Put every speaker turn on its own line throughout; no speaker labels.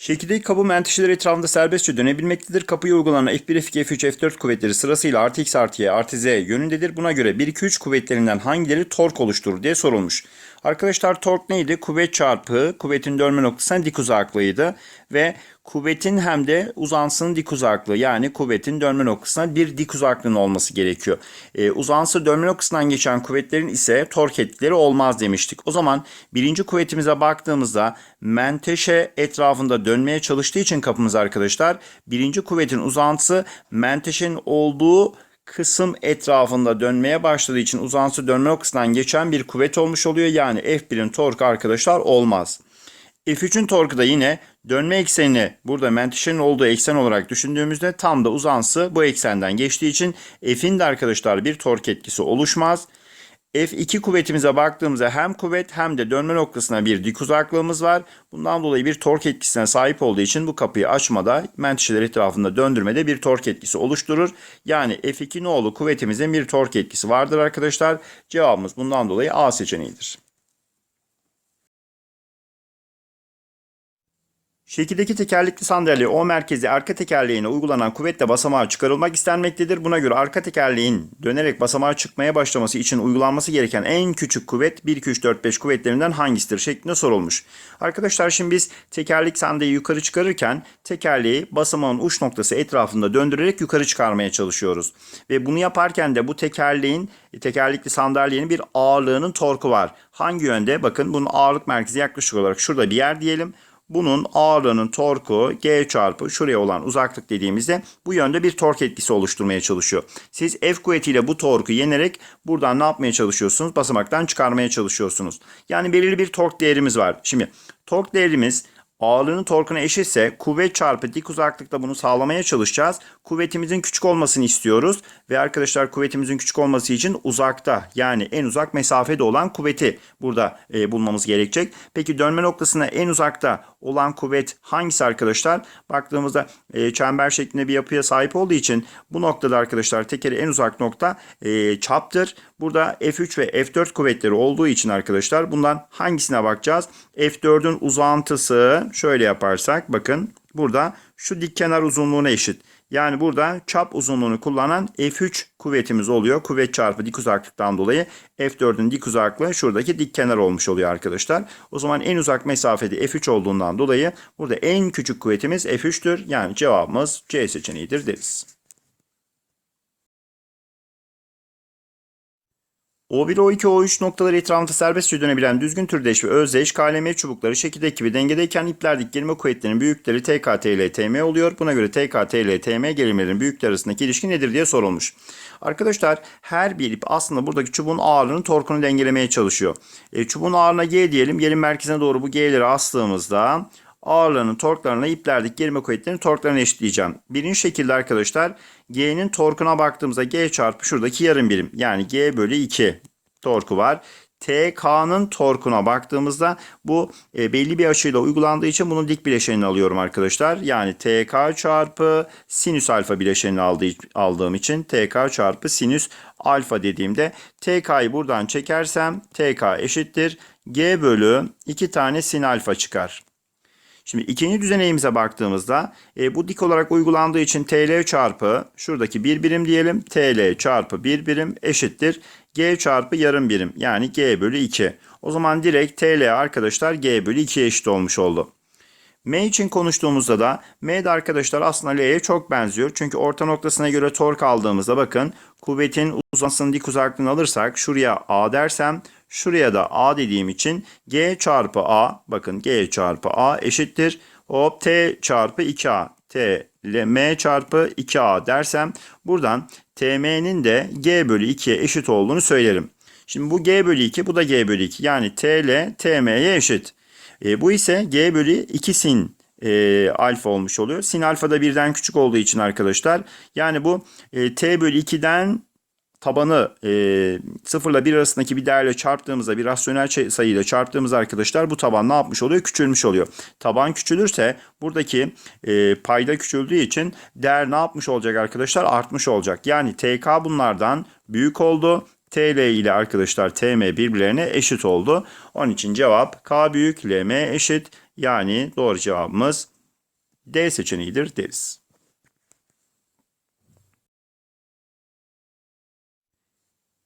Şekildeki kapı menteşeleri etrafında serbestçe dönebilmektedir. Kapıya uygulanan F1, F2, F3, F4 kuvvetleri sırasıyla artı X artı Y artı Z yönündedir. Buna göre 1, 2, 3 kuvvetlerinden hangileri tork oluşturur diye sorulmuş. Arkadaşlar tork neydi? Kuvvet çarpı kuvvetin dönme noktasına dik uzaklığıydı. Ve kuvvetin hem de uzansının dik uzaklığı yani kuvvetin dönme noktasına bir dik uzaklığının olması gerekiyor. Ee, uzansı dönme noktasından geçen kuvvetlerin ise tork etkileri olmaz demiştik. O zaman birinci kuvvetimize baktığımızda menteşe etrafında dönmeye çalıştığı için kapımız arkadaşlar birinci kuvvetin uzantısı menteşenin olduğu kısım etrafında dönmeye başladığı için uzantısı dönme noktasından geçen bir kuvvet olmuş oluyor. Yani F1'in torku arkadaşlar olmaz. F3'ün torku da yine dönme eksenini burada menteşenin olduğu eksen olarak düşündüğümüzde tam da uzansı bu eksenden geçtiği için F'in de arkadaşlar bir tork etkisi oluşmaz. F2 kuvvetimize baktığımızda hem kuvvet hem de dönme noktasına bir dik uzaklığımız var. Bundan dolayı bir tork etkisine sahip olduğu için bu kapıyı açmada menteşeler etrafında döndürmede bir tork etkisi oluşturur. Yani F2 nolu kuvvetimizin bir tork etkisi vardır arkadaşlar. Cevabımız bundan dolayı A seçeneğidir. Şekildeki tekerlekli sandalye O merkezi arka tekerleğine uygulanan kuvvetle basamağa çıkarılmak istenmektedir. Buna göre arka tekerleğin dönerek basamağa çıkmaya başlaması için uygulanması gereken en küçük kuvvet 1, 2, 3, 4, 5 kuvvetlerinden hangisidir şeklinde sorulmuş. Arkadaşlar şimdi biz tekerlek sandalyeyi yukarı çıkarırken tekerleği basamağın uç noktası etrafında döndürerek yukarı çıkarmaya çalışıyoruz. Ve bunu yaparken de bu tekerleğin tekerlekli sandalyenin bir ağırlığının torku var. Hangi yönde? Bakın bunun ağırlık merkezi yaklaşık olarak şurada bir yer diyelim. Bunun ağırlığının torku G çarpı şuraya olan uzaklık dediğimizde bu yönde bir tork etkisi oluşturmaya çalışıyor. Siz F kuvvetiyle bu torku yenerek buradan ne yapmaya çalışıyorsunuz? Basamaktan çıkarmaya çalışıyorsunuz. Yani belirli bir tork değerimiz var. Şimdi tork değerimiz ağırlığının torkuna eşitse kuvvet çarpı dik uzaklıkta bunu sağlamaya çalışacağız. Kuvvetimizin küçük olmasını istiyoruz ve arkadaşlar kuvvetimizin küçük olması için uzakta yani en uzak mesafede olan kuvveti burada e, bulmamız gerekecek. Peki dönme noktasına en uzakta olan kuvvet hangisi arkadaşlar? Baktığımızda e, çember şeklinde bir yapıya sahip olduğu için bu noktada arkadaşlar tekeri en uzak nokta e, çaptır. Burada F3 ve F4 kuvvetleri olduğu için arkadaşlar bundan hangisine bakacağız? F4'ün uzantısı şöyle yaparsak bakın burada şu dik kenar uzunluğuna eşit. Yani burada çap uzunluğunu kullanan F3 kuvvetimiz oluyor. Kuvvet çarpı dik uzaklıktan dolayı F4'ün dik uzaklığı şuradaki dik kenar olmuş oluyor arkadaşlar. O zaman en uzak mesafede F3 olduğundan dolayı burada en küçük kuvvetimiz F3'tür. Yani cevabımız C seçeneğidir deriz. O1, O2, O3 noktaları etrafında serbestçe dönebilen düzgün türdeş ve özdeş KLM çubukları şekildeki gibi dengedeyken iplerdeki gerilme kuvvetlerinin büyükleri TK, TL, TM oluyor. Buna göre TK, TL, TM gerilimlerin büyükleri arasındaki ilişki nedir diye sorulmuş. Arkadaşlar her bir ip aslında buradaki çubuğun ağırlığının torkunu dengelemeye çalışıyor. E, çubuğun ağırlığına G diyelim. Yerin merkezine doğru bu G'leri astığımızda ağırlığının torklarına iplerdeki gerilme kuvvetlerinin torklarını eşitleyeceğim. Birinci şekilde arkadaşlar G'nin torkuna baktığımızda G çarpı şuradaki yarım birim. Yani G bölü 2 torku var. TK'nın torkuna baktığımızda bu e, belli bir açıyla uygulandığı için bunun dik bileşenini alıyorum arkadaşlar. Yani TK çarpı sinüs alfa bileşenini aldığı, aldığım için TK çarpı sinüs alfa dediğimde TK'yı buradan çekersem TK eşittir. G bölü 2 tane sin alfa çıkar. Şimdi ikinci düzeneğimize baktığımızda e, bu dik olarak uygulandığı için TL çarpı şuradaki bir birim diyelim TL çarpı bir birim eşittir G çarpı yarım birim yani G bölü 2. O zaman direkt TL arkadaşlar G bölü 2'ye eşit olmuş oldu. M için konuştuğumuzda da M de arkadaşlar aslında L'ye çok benziyor. Çünkü orta noktasına göre tork aldığımızda bakın kuvvetin uzantısının dik uzaklığını alırsak şuraya A dersem şuraya da A dediğim için G çarpı A bakın G çarpı A eşittir. Hop T çarpı 2A T ile M çarpı 2A dersem buradan TM'nin de G bölü 2'ye eşit olduğunu söylerim. Şimdi bu G bölü 2 bu da G bölü 2 yani T ile TM'ye eşit. E, bu ise G bölü 2 sin e, alfa olmuş oluyor. Sin alfa da birden küçük olduğu için arkadaşlar. Yani bu e, T bölü 2'den tabanı e, 0 ile 1 arasındaki bir değerle çarptığımızda bir rasyonel sayıyla çarptığımız arkadaşlar bu taban ne yapmış oluyor? Küçülmüş oluyor. Taban küçülürse buradaki e, payda küçüldüğü için değer ne yapmış olacak arkadaşlar? Artmış olacak. Yani TK bunlardan büyük oldu. TL ile arkadaşlar TM birbirlerine eşit oldu. Onun için cevap K büyük LM eşit. Yani doğru cevabımız D seçeneğidir deriz.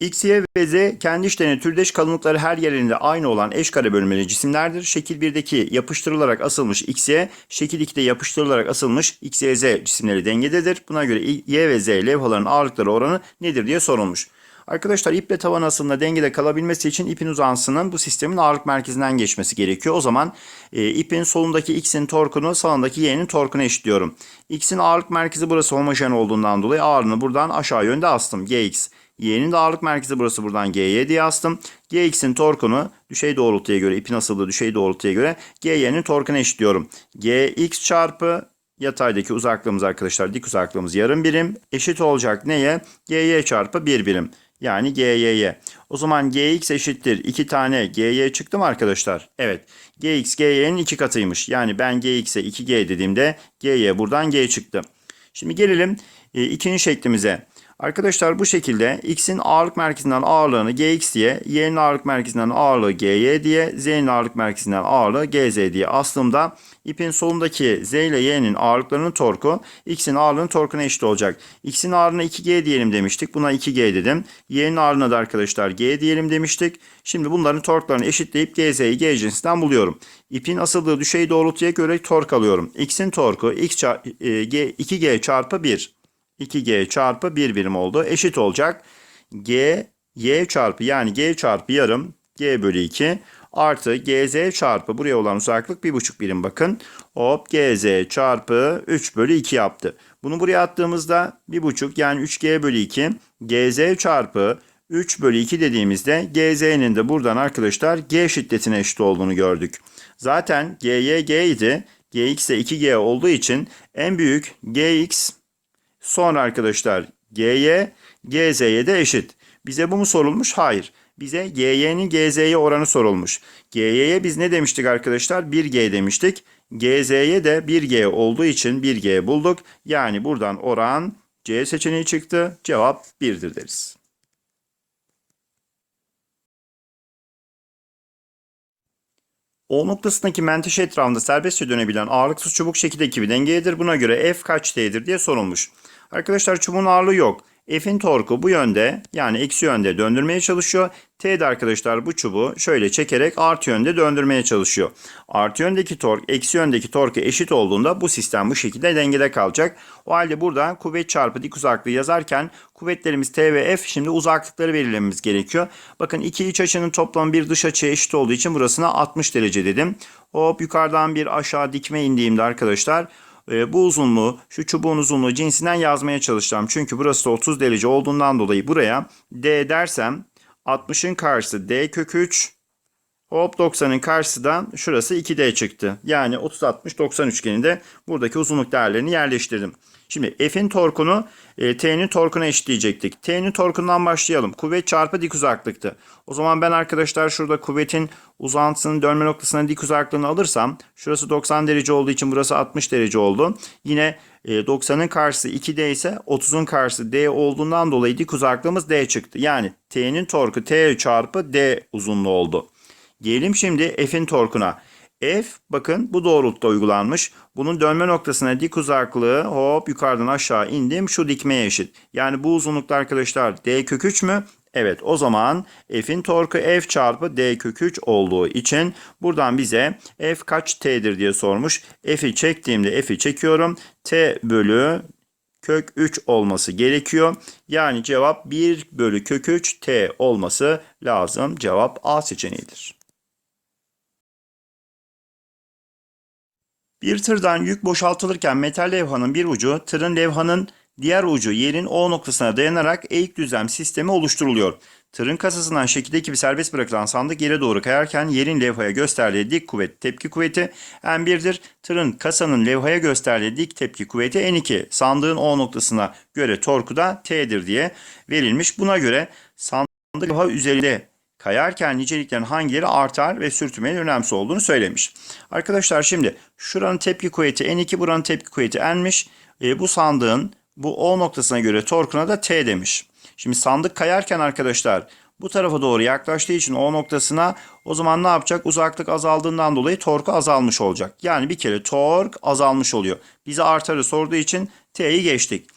X, Y ve Z kendi işlerine türdeş kalınlıkları her yerinde aynı olan eş kare bölmeli cisimlerdir. Şekil 1'deki yapıştırılarak asılmış X, şekil 2'de yapıştırılarak asılmış X, Y, Z cisimleri dengededir. Buna göre Y ve Z levhaların ağırlıkları oranı nedir diye sorulmuş. Arkadaşlar iple tavan asımla dengede kalabilmesi için ipin uzansının bu sistemin ağırlık merkezinden geçmesi gerekiyor. O zaman e, ipin solundaki X'in torkunu sağındaki Y'nin torkuna eşitliyorum. X'in ağırlık merkezi burası homojen olduğundan dolayı ağırlığını buradan aşağı yönde astım. Gx. Y'nin de ağırlık merkezi burası buradan G'ye diye astım. Gx'in torkunu düşey doğrultuya göre ipin asıldığı düşey doğrultuya göre Gy'nin torkuna eşitliyorum. Gx çarpı yataydaki uzaklığımız arkadaşlar dik uzaklığımız yarım birim eşit olacak neye? Gy çarpı 1 birim. Yani GY'ye. O zaman GX eşittir 2 tane GY çıktı mı arkadaşlar? Evet. GX GY'nin 2 katıymış. Yani ben GX'e 2G dediğimde GY buradan G çıktı. Şimdi gelelim e, ikinci şeklimize. Arkadaşlar bu şekilde x'in ağırlık merkezinden ağırlığını gx diye, y'nin ağırlık merkezinden ağırlığı gy diye, z'nin ağırlık merkezinden ağırlığı gz diye aslında ipin solundaki z ile y'nin ağırlıklarının torku x'in ağırlığının torkuna eşit olacak. x'in ağırlığına 2g diyelim demiştik. Buna 2g dedim. y'nin ağırlığına da arkadaşlar g diyelim demiştik. Şimdi bunların torklarını eşitleyip gz'yi g cinsinden buluyorum. İpin asıldığı düşey doğrultuya göre tork alıyorum. x'in torku x çar- e, g, 2g çarpı 1. 2g çarpı 1 birim oldu. Eşit olacak. g y çarpı yani g çarpı yarım g bölü 2 artı gz çarpı buraya olan uzaklık 1,5 birim bakın. Hop gz çarpı 3 bölü 2 yaptı. Bunu buraya attığımızda 1,5 yani 3g bölü 2 gz çarpı 3 bölü 2 dediğimizde gz'nin de buradan arkadaşlar g şiddetine eşit olduğunu gördük. Zaten gy g idi. gx de 2g olduğu için en büyük gx Sonra arkadaşlar GY, GZ'ye de eşit. Bize bu mu sorulmuş? Hayır. Bize GY'nin GZ'ye oranı sorulmuş. GY'ye biz ne demiştik arkadaşlar? 1G demiştik. GZ'ye de 1G olduğu için 1G bulduk. Yani buradan oran C seçeneği çıktı. Cevap 1'dir deriz. O noktasındaki menteşe etrafında serbestçe dönebilen ağırlıksız çubuk şekil ekibi dengeyedir. Buna göre F kaç T'dir diye sorulmuş. Arkadaşlar çubuğun ağırlığı yok. F'in torku bu yönde yani eksi yönde döndürmeye çalışıyor. T de arkadaşlar bu çubuğu şöyle çekerek artı yönde döndürmeye çalışıyor. Artı yöndeki tork eksi yöndeki torku eşit olduğunda bu sistem bu şekilde dengede kalacak. O halde burada kuvvet çarpı dik uzaklığı yazarken kuvvetlerimiz T ve F şimdi uzaklıkları belirlememiz gerekiyor. Bakın iki iç açının toplamı bir dış açıya eşit olduğu için burasına 60 derece dedim. Hop yukarıdan bir aşağı dikme indiğimde arkadaşlar e, bu uzunluğu şu çubuğun uzunluğu cinsinden yazmaya çalışacağım. Çünkü burası da 30 derece olduğundan dolayı buraya D dersem 60'ın karşısı D kök 3 hop 90'ın karşısı da şurası 2D çıktı. Yani 30 60 90 üçgeninde buradaki uzunluk değerlerini yerleştirdim. Şimdi F'in torkunu e, T'nin torkuna eşitleyecektik. T'nin torkundan başlayalım. Kuvvet çarpı dik uzaklıktı. O zaman ben arkadaşlar şurada kuvvetin uzantısının dönme noktasına dik uzaklığını alırsam şurası 90 derece olduğu için burası 60 derece oldu. Yine e, 90'ın karşısı 2D ise 30'un karşısı D olduğundan dolayı dik uzaklığımız D çıktı. Yani T'nin torku T çarpı D uzunluğu oldu. Gelelim şimdi F'in torkuna. F bakın bu doğrultuda uygulanmış. Bunun dönme noktasına dik uzaklığı hop yukarıdan aşağı indim şu dikmeye eşit. Yani bu uzunlukta arkadaşlar D kök 3 mü? Evet o zaman F'in torku F çarpı D kök 3 olduğu için buradan bize F kaç T'dir diye sormuş. F'i çektiğimde F'i çekiyorum. T bölü kök 3 olması gerekiyor. Yani cevap 1 bölü kök 3 T olması lazım. Cevap A seçeneğidir. Bir tırdan yük boşaltılırken metal levhanın bir ucu tırın levhanın diğer ucu yerin O noktasına dayanarak eğik düzlem sistemi oluşturuluyor. Tırın kasasından şekildeki bir serbest bırakılan sandık yere doğru kayarken yerin levhaya gösterdiği dik kuvvet tepki kuvveti M1'dir. Tırın kasanın levhaya gösterdiği dik tepki kuvveti N2. Sandığın O noktasına göre torku da T'dir diye verilmiş. Buna göre sandık levha üzerinde kayarken niceliklerin hangileri artar ve sürtünmenin önemsiz olduğunu söylemiş. Arkadaşlar şimdi şuranın tepki kuvveti N2 buranın tepki kuvveti N'miş. E, bu sandığın bu O noktasına göre torkuna da T demiş. Şimdi sandık kayarken arkadaşlar bu tarafa doğru yaklaştığı için O noktasına o zaman ne yapacak? Uzaklık azaldığından dolayı torku azalmış olacak. Yani bir kere tork azalmış oluyor. Bize artarı sorduğu için T'yi geçtik.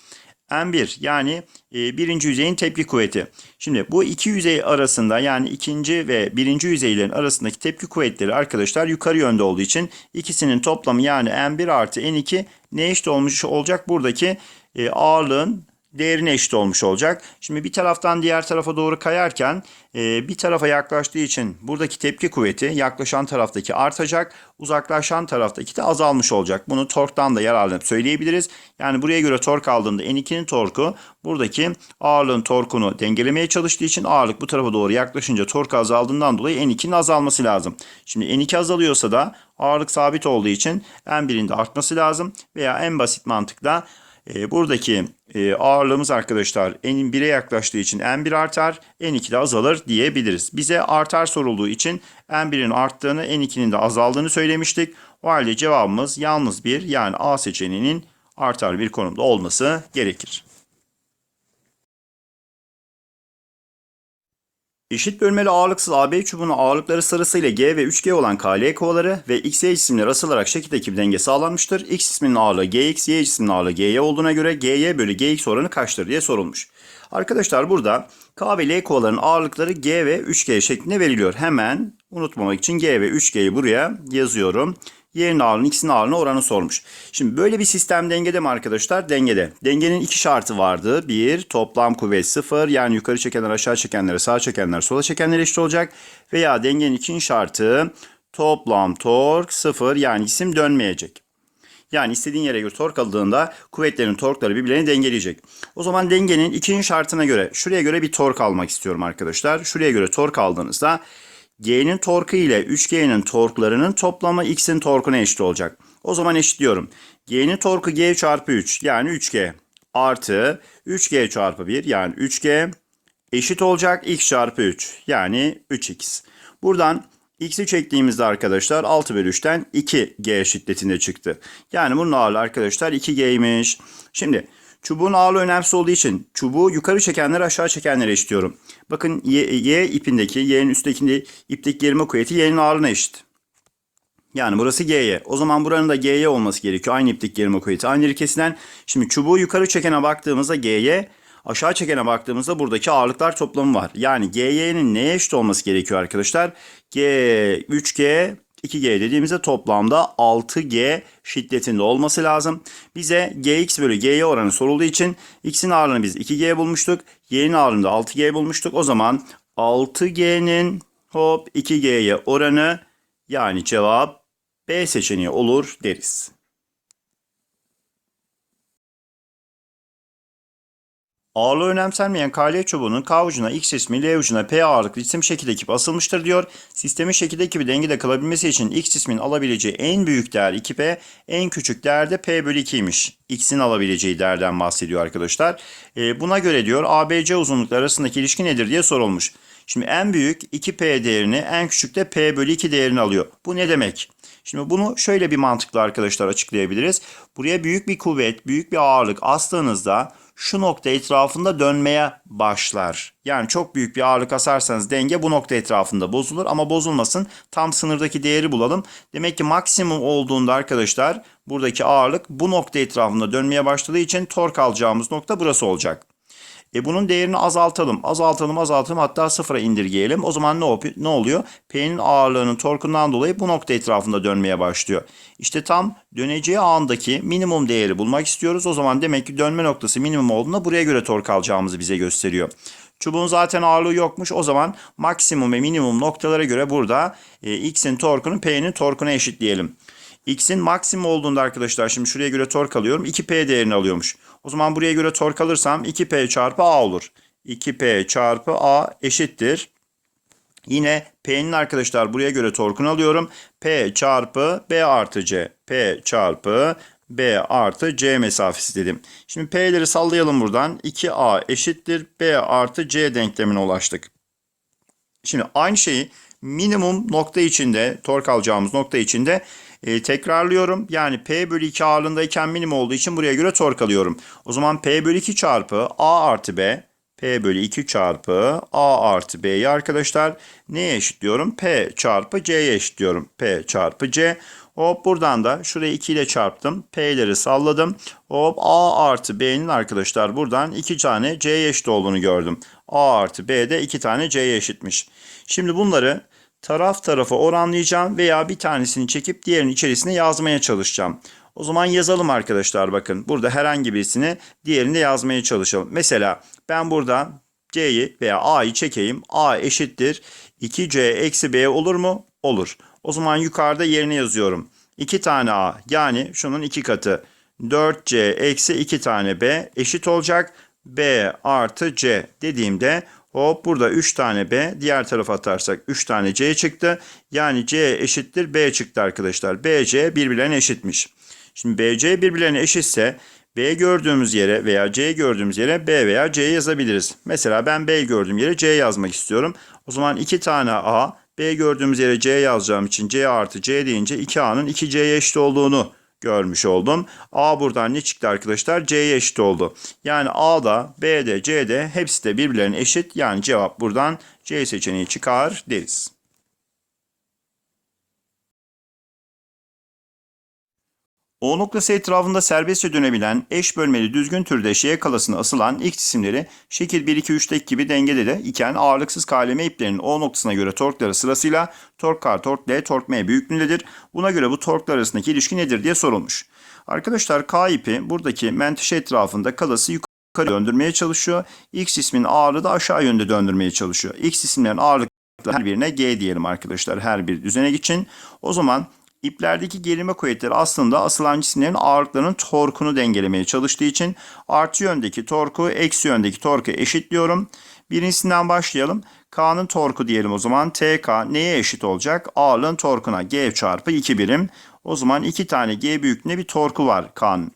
M1 yani e, birinci yüzeyin tepki kuvveti. Şimdi bu iki yüzey arasında yani ikinci ve birinci yüzeylerin arasındaki tepki kuvvetleri arkadaşlar yukarı yönde olduğu için ikisinin toplamı yani M1 artı N2 ne eşit olmuş olacak? Buradaki e, ağırlığın değerine eşit olmuş olacak. Şimdi bir taraftan diğer tarafa doğru kayarken e, bir tarafa yaklaştığı için buradaki tepki kuvveti yaklaşan taraftaki artacak, uzaklaşan taraftaki de azalmış olacak. Bunu torktan da yararlanıp söyleyebiliriz. Yani buraya göre tork aldığında N2'nin torku buradaki ağırlığın torkunu dengelemeye çalıştığı için ağırlık bu tarafa doğru yaklaşınca tork azaldığından dolayı N2'nin azalması lazım. Şimdi N2 azalıyorsa da ağırlık sabit olduğu için N1'in de artması lazım veya en basit mantıkla e, buradaki e, ağırlığımız arkadaşlar N1'e yaklaştığı için N1 artar, N2 de azalır diyebiliriz. Bize artar sorulduğu için N1'in arttığını, N2'nin de azaldığını söylemiştik. O halde cevabımız yalnız bir yani A seçeneğinin artar bir konumda olması gerekir. Eşit bölmeli ağırlıksız AB çubuğunun ağırlıkları sırasıyla G ve 3G olan KL kovaları ve XY cisimleri asılarak şekildeki bir denge sağlanmıştır. X cisminin ağırlığı GX, Y cisminin ağırlığı GY olduğuna göre GY bölü GX oranı kaçtır diye sorulmuş. Arkadaşlar burada K ve L kovaların ağırlıkları G ve 3G şeklinde veriliyor. Hemen unutmamak için G ve 3G'yi buraya yazıyorum. Y'nin ağırlığının X'in ağırlığına oranı sormuş. Şimdi böyle bir sistem dengede mi arkadaşlar? Dengede. Dengenin iki şartı vardı. Bir, toplam kuvvet sıfır. Yani yukarı çekenler aşağı çekenlere, sağa çekenler sola çekenlere eşit olacak. Veya dengenin ikinci şartı toplam tork sıfır. Yani isim dönmeyecek. Yani istediğin yere göre tork aldığında kuvvetlerin torkları birbirlerini dengeleyecek. O zaman dengenin ikinci şartına göre şuraya göre bir tork almak istiyorum arkadaşlar. Şuraya göre tork aldığınızda G'nin torku ile 3G'nin torklarının toplamı X'in torkuna eşit olacak. O zaman eşitliyorum. G'nin torku G çarpı 3 yani 3G artı 3G çarpı 1 yani 3G eşit olacak X çarpı 3 yani 3X. Buradan X'i çektiğimizde arkadaşlar 6 bölü 3'ten 2G şiddetinde çıktı. Yani bunun ağırlığı arkadaşlar 2G'ymiş. Şimdi çubuğun ağırlığı önemsiz olduğu için çubuğu yukarı çekenleri aşağı çekenlere eşitliyorum. Bakın Y, y ipindeki, Y'nin üstteki ipteki gerilme kuvveti Y'nin ağırlığına eşit. Yani burası G'ye. O zaman buranın da G'ye olması gerekiyor. Aynı ipteki gerilme kuvveti. Aynı kesilen. Şimdi çubuğu yukarı çekene baktığımızda G'ye, aşağı çekene baktığımızda buradaki ağırlıklar toplamı var. Yani GY'nin neye eşit olması gerekiyor arkadaşlar? G, 3G, 2G dediğimizde toplamda 6G şiddetinde olması lazım. Bize GX bölü G'ye oranı sorulduğu için X'in ağırlığını biz 2G bulmuştuk. Y'nin ağırlığını da 6G bulmuştuk. O zaman 6G'nin hop 2G'ye oranı yani cevap B seçeneği olur deriz. Ağırlığı önemsenmeyen KL çubuğunun K ucuna X cismi, L ucuna P ağırlıklı cisim şekil ekip asılmıştır diyor. Sistemin şekil ekibi dengede kalabilmesi için X cismin alabileceği en büyük değer 2P, en küçük değer de P bölü 2'ymiş. X'in alabileceği değerden bahsediyor arkadaşlar. E, buna göre diyor ABC uzunlukları arasındaki ilişki nedir diye sorulmuş. Şimdi en büyük 2P değerini en küçük de P bölü 2 değerini alıyor. Bu ne demek? Şimdi bunu şöyle bir mantıkla arkadaşlar açıklayabiliriz. Buraya büyük bir kuvvet, büyük bir ağırlık astığınızda şu nokta etrafında dönmeye başlar. Yani çok büyük bir ağırlık asarsanız denge bu nokta etrafında bozulur ama bozulmasın. Tam sınırdaki değeri bulalım. Demek ki maksimum olduğunda arkadaşlar buradaki ağırlık bu nokta etrafında dönmeye başladığı için tork alacağımız nokta burası olacak. E bunun değerini azaltalım. Azaltalım azaltalım hatta sıfıra indirgeyelim. O zaman ne, ne oluyor? P'nin ağırlığının torkundan dolayı bu nokta etrafında dönmeye başlıyor. İşte tam döneceği andaki minimum değeri bulmak istiyoruz. O zaman demek ki dönme noktası minimum olduğunda buraya göre tork alacağımızı bize gösteriyor. Çubuğun zaten ağırlığı yokmuş. O zaman maksimum ve minimum noktalara göre burada e, X'in torkunu P'nin torkuna eşitleyelim. X'in maksimum olduğunda arkadaşlar şimdi şuraya göre tork alıyorum. 2P değerini alıyormuş. O zaman buraya göre tork alırsam 2P çarpı A olur. 2P çarpı A eşittir. Yine P'nin arkadaşlar buraya göre torkunu alıyorum. P çarpı B artı C. P çarpı B artı C mesafesi dedim. Şimdi P'leri sallayalım buradan. 2A eşittir B artı C denklemine ulaştık. Şimdi aynı şeyi minimum nokta içinde, tork alacağımız nokta içinde e, tekrarlıyorum. Yani P bölü 2 ağırlığındayken minimum olduğu için buraya göre tork alıyorum. O zaman P bölü 2 çarpı A artı B P bölü 2 çarpı A artı B'yi arkadaşlar neye eşitliyorum? P çarpı C'ye eşitliyorum. P çarpı C. Hop buradan da şurayı 2 ile çarptım. P'leri salladım. Hop A artı B'nin arkadaşlar buradan 2 tane C'ye eşit olduğunu gördüm. A artı B de 2 tane C'ye eşitmiş. Şimdi bunları taraf tarafa oranlayacağım veya bir tanesini çekip diğerinin içerisine yazmaya çalışacağım. O zaman yazalım arkadaşlar bakın. Burada herhangi birisini diğerinde yazmaya çalışalım. Mesela ben buradan C'yi veya A'yı çekeyim. A eşittir 2C eksi B olur mu? Olur. O zaman yukarıda yerine yazıyorum. 2 tane A yani şunun 2 katı 4C eksi 2 tane B eşit olacak. B artı C dediğimde hop burada 3 tane B diğer tarafa atarsak 3 tane C çıktı. Yani C eşittir B çıktı arkadaşlar. BC birbirlerine eşitmiş. Şimdi BC birbirlerine eşitse B gördüğümüz yere veya C gördüğümüz yere B veya C yazabiliriz. Mesela ben B gördüğüm yere C yazmak istiyorum. O zaman 2 tane A, B gördüğümüz yere C yazacağım için C artı C deyince 2A'nın 2C'ye eşit olduğunu görmüş oldum. A buradan ne çıktı arkadaşlar? C'ye eşit oldu. Yani A'da, B'de, C'de hepsi de birbirlerine eşit. Yani cevap buradan C seçeneği çıkar deriz. O noktası etrafında serbestçe dönebilen eş bölmeli düzgün türde şeye kalasına asılan X cisimleri şekil 1-2-3'teki gibi dengede de iken ağırlıksız KLM iplerinin O noktasına göre torkları sırasıyla tork K, tork L, tork M büyüklüğündedir. Buna göre bu torklar arasındaki ilişki nedir diye sorulmuş. Arkadaşlar K ipi buradaki menteşe etrafında kalası yukarı döndürmeye çalışıyor. X cisminin ağırlığı da aşağı yönde döndürmeye çalışıyor. X cisimlerin ağırlıkları her birine G diyelim arkadaşlar her bir düzenek için. O zaman İplerdeki gerilme kuvvetleri aslında asılan cisimlerin ağırlıklarının torkunu dengelemeye çalıştığı için artı yöndeki torku eksi yöndeki torku eşitliyorum. Birincisinden başlayalım. K'nın torku diyelim o zaman. TK neye eşit olacak? Ağırlığın torkuna G çarpı 2 birim. O zaman 2 tane G büyüklüğünde bir torku var K'nın.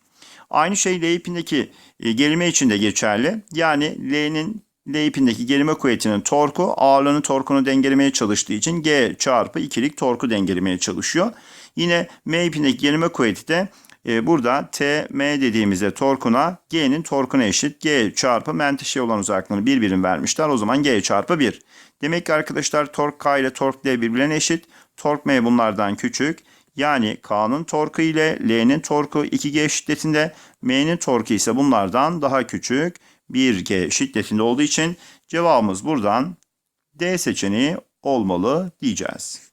Aynı şey L ipindeki e, gerilme için de geçerli. Yani L'nin L ipindeki gerilme kuvvetinin torku ağırlığının torkunu dengelemeye çalıştığı için G çarpı 2'lik torku dengelemeye çalışıyor. Yine M ipindeki gerilme kuvveti de e, burada T, M dediğimizde torkuna G'nin torkuna eşit. G çarpı menteşe olan uzaklığını bir birim vermişler. O zaman G çarpı 1. Demek ki arkadaşlar tork K ile tork L birbirine eşit. Tork M bunlardan küçük. Yani K'nın torku ile L'nin torku 2G şiddetinde, M'nin torku ise bunlardan daha küçük 1G şiddetinde olduğu için cevabımız buradan D seçeneği olmalı diyeceğiz.